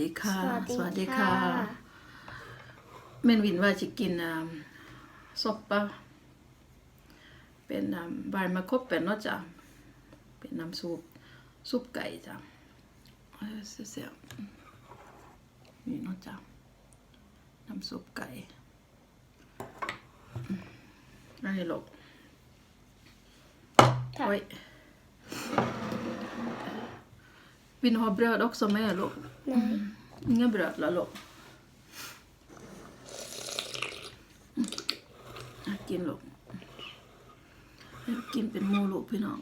ดีค่ะ สวัสดีค่ะเมนวินว่าจะกินอ่าซอปปะเป็นอ่าบายมาคบเป็นเนาะจ้ะเป็นน้ำซุปซุปไก่จ้ะเออเสียๆนี่เนาะจ้ะน้ำซุปไก่อืมอันนี้ลูก Tack. Oj. Vill ni ha bröd också med, Lo? Nej. Inga bröd, Lalo? Mm. Jag กินลูกให้กินเป็นหมูลูกพี่น้อง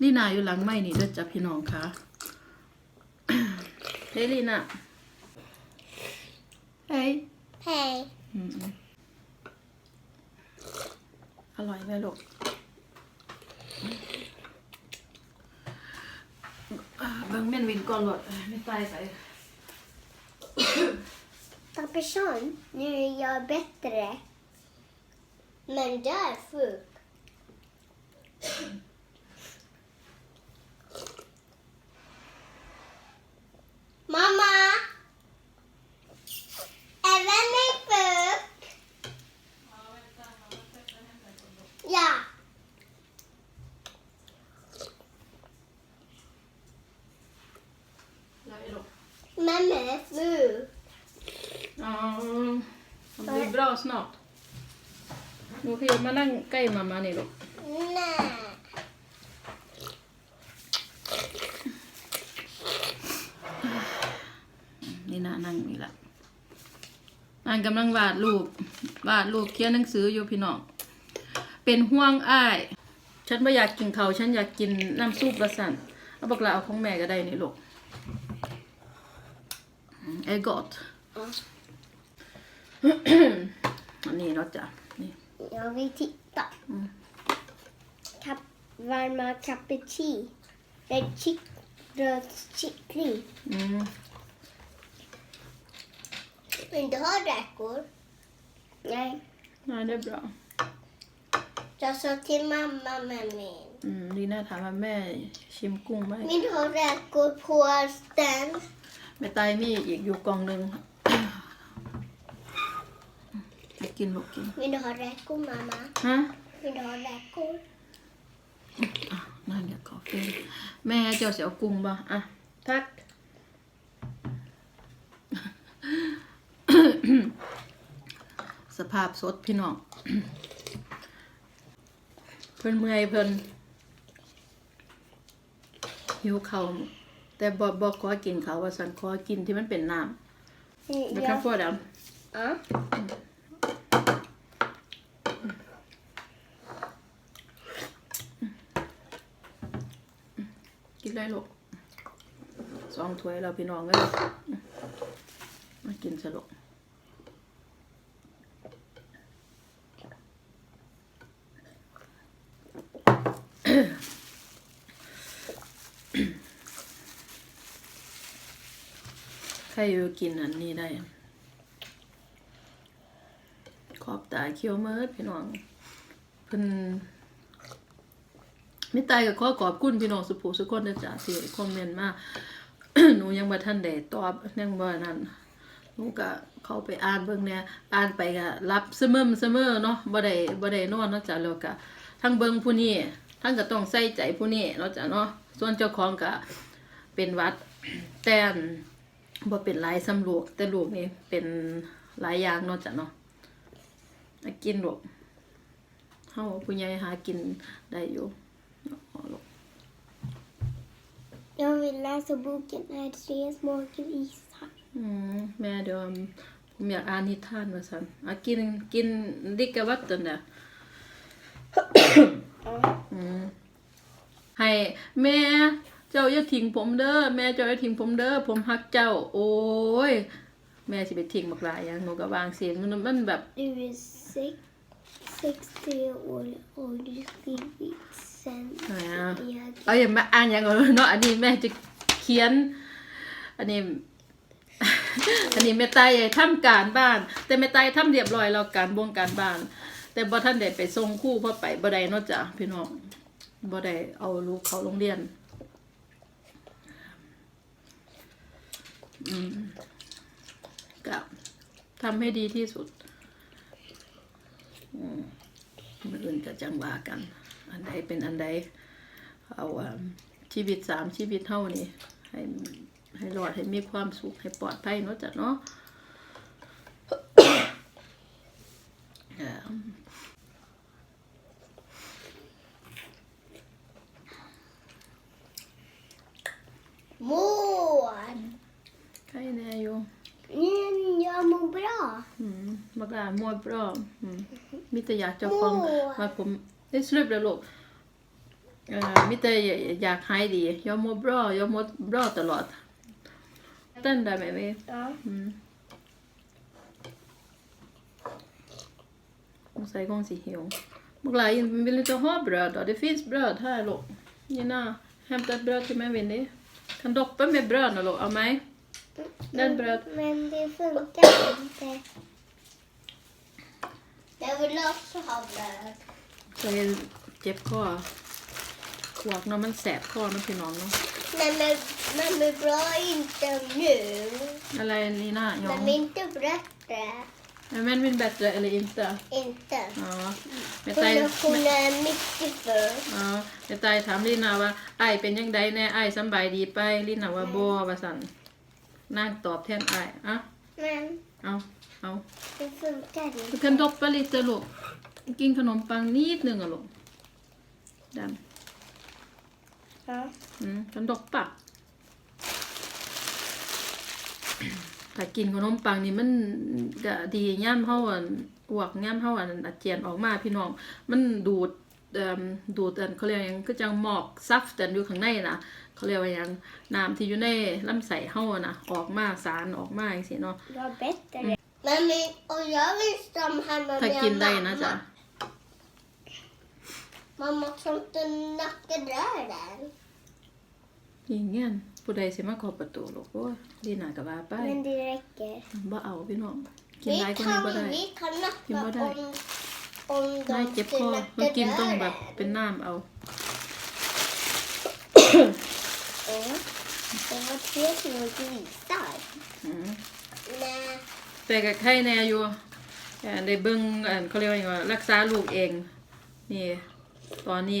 นี่นาอยู่หลังไม่นี่เด้อจ้ะพี่น้องค่ะเฮ้ยลีน่าเฮ้ย Hej. อืมอร่อยไหมลูกอ่าเบิ่งเม่นวินก่อนหลดไม่ตายไป Papperson, nu är jag bättre. Men där fuck. Mamma! Även min fuck. Ja. แล้วไอ้ลูก Mamma är fuck. Ja, det blir bra snart. หนูขยับมานั่งใกล้มามานี่ลูก Nej. นี่นะนั่งนี่ละนางกำลังวาดรูปวาดรูปเขียนหนังสืออยู่พี่น้อง เป็นห่วงอ้าย ฉันไม่อยากกินเขาวฉันอยากกินน้ำซุปละสันเอาบอกลาเอาของแม่ก็ได้นี่ลูก เอยกอดอันนี้เนาะจ้ะนี่ Jag vill titta. Mm. Kap varma cappuccino. Med chick röd kyckling. อืม Vill du ha räkor? Nej. น่าได้บรา Jag sa till mamma med min. อืมลีน่าถามว่าแม่ชิมกุ้งไหม Vill du ha räkor på den? แม่ตายมีอีกอยู่กล่องหนึ่งอยากกินลูกกิน Vill du ha räkor mamma? ฮะ Vill du ha räkor? อะนั่นอยากกาแฟแม่เจ้าเสียวกุ้งบ่อะทัก สภาพสดพี่น้อง เพิ่นเมื่อยเพิ่นหิวเขาว แต่บ่บ่ขอกินเขาวว่าสันขอกินที่มันเป็นน้ำแล้วก็พอด Ja. ำกินได้ลูกสองถ้วยเราพี่น้องเลยมากินสลุก ครอยู่กินอันนี้ได้ ขอบตาเคี้ยวเมิดพี่น้องเพิ่นไม่ตายก็ขอขอบคุณพี่น้องสุภูสุคนนะจ๊ะที่คอมเมนต์มาหนูยังบ่ทันได้ตอบยังบ่นั่นหนูก็เข้าไปอ่านเบิ่งเนี่ยอ่านไปก็รับเสมอเสมอเนาะบ่ได้บ่ได้นอนเนาะจ้ะแล้วก็ทั้งเบิ่งผู้นี้ทั้งก็ต้องใส่ใจผู้นี้เนาะจ้ะเนาะส่วนเจ้าของก็เป็นวัดแต่ บ่เป็นหลายสำลูกแต่ลูกนี่เป็นหลายอย่างเนาะจ้ะเนาะให้กินลูกเฮาผู้ใหญ่หากินได้อยู่เอาลูก Jag vill läsa boken Är tre små grisar. อืมแม่เดี๋ยวผมอยากอ่านนิทานว่าซั่นอะกินกินดิกะวัตตันน่ะอืมให้แม่เจ้าอย่าทิ้งผมเด้อแม่เจ้าอย่าทิ้งผมเด้อผมฮักเจ้า โอ้ย แม่สิไปทิ้งบักหลายอย่างหนูก็วางเสียงมันมันแบบ Du är sex, 60 år och du skrivit sen. Ja. Jag เอาอย่ามาอ่านอย่างก่อนเนาะอันนี้แม่จะเขียน อันนี้ อันนี้แม่ตายทำการบ้าน แต่แม่ตายทำเรียบร้อยแล้วการบวงการบ้าน แต่บ่ท่านได้ไปส่งคู่เพราะไปบ่ได้นาะจ้ะพี่น้องบ่ได้เอาลูกเขาโรงเรียน ก็ทำให้ดีที่สุดมันอื่นก็จังหวากัน อันใดเป็นอันใด เอาอ่าชีวิตสามชีวิตเท่านี้ ให้ให้รอดให้มีความสุขให้ปลอดภัยเนาะจ้ะเนาะ อ่า Mål! ใครแน่อยู่ Mm, jag mår bra. อืมบักหลามัวบรออืมมิแต่อยากเจะฟังมัวว่าผมได้สรุปแล้วลูกเอ่อมิแต่อยากหายดียอมมัวบรอยอมมัวบรอตลอด เต้นได้ไหมเว้ย Ja. อืมสงสัยคงสิหิวบักหลา vill inte ha bröd då? Det finns bröd här look. Gina, hämta ett bröd till mig Winnie. Kan doppa med bröd nu look, av mig. Den bröd. Men det funkar inte. Jag vill också ha bröd. ใส่เจ็บคอขวกเนาะมันแสบคอเนาะพี่น้องเนาะ Nej men, men med bra inte nu. อะไรนี่น่ะยอง Men inte bättre. Men vill bättre eller inte? Inte. อ๋อแม่ Hon ไต är, hon är mycket för. อ๋อแม่ไตถามลีนาว่าไอายเป็นยังไงแน่ไอายสำบายดีไปลีนาว่าบ่ว่าสั่น นางตอบแทนไอายอะ Men เอา เอา det funkar Du inte. kan doppa lite ลูกกินขนมปังนิดนึงอะลูกดัน Ja. อืม kan doppa ถ้ากินขนมปังนี่มันก็ดีย่ามเฮาอันอ้วกย่ามเฮาอันอาเจียนออกมาพี่น้อง มันดูดเอ่มดูดอันเขาเรียกว่าหยังคือจังหมอกซับแต่อยู่ข้างในนะ เขาเรียกว่าหยังน้ำที่อยู่ในลำไส้เฮาอะนะออกมาสารออกมาจังซี่เนาะ Det var bättre. Men min, och jag vill som hemma ถ้า med กินได้นะจ๊ะ Mamma som inte nackar dörren. ยิงเงี้ยนผู้ใดสิมาเคาะประตูลูกโอ้ยดีน่าก็ว่าไป Men det räcker. บ่เอาพี่น้องกิน Vi ได้ก็นี้บ่ได้ kan, vi kan Kim var nacka där? om, om ได้ de เจ็บคอ skulle มัน nacka กินต้องแบบ dörren. เป็นน้ำเอา Ja. Det var tre små grisar. อืม Nej. แต่กับไข้แน่อยู่เอ่อได้เบิ่งเอ่อเขาเรียกว่าหยังว่ารักษาลูกเอง นี่ ตอนนี้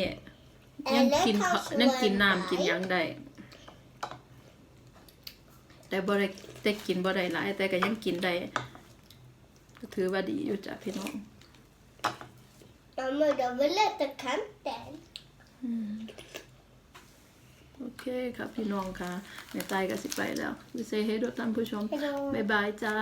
ยังกินข้าวยังกินน้ำกินหยังได้แต่บ่ได้แต่กินบ่ได้หลาย แต่ก็ยังกินได้ก็ถือว่าดีอยู่จ้ะพี่น้อง Mamma, de vill äta kanten. โอเคครับพี่น้องค่ะแม่ตายก็สิไปแล้ววิเซให้ด้วยท่านผู้ชม Hejdå. บ๊ายบายจ้า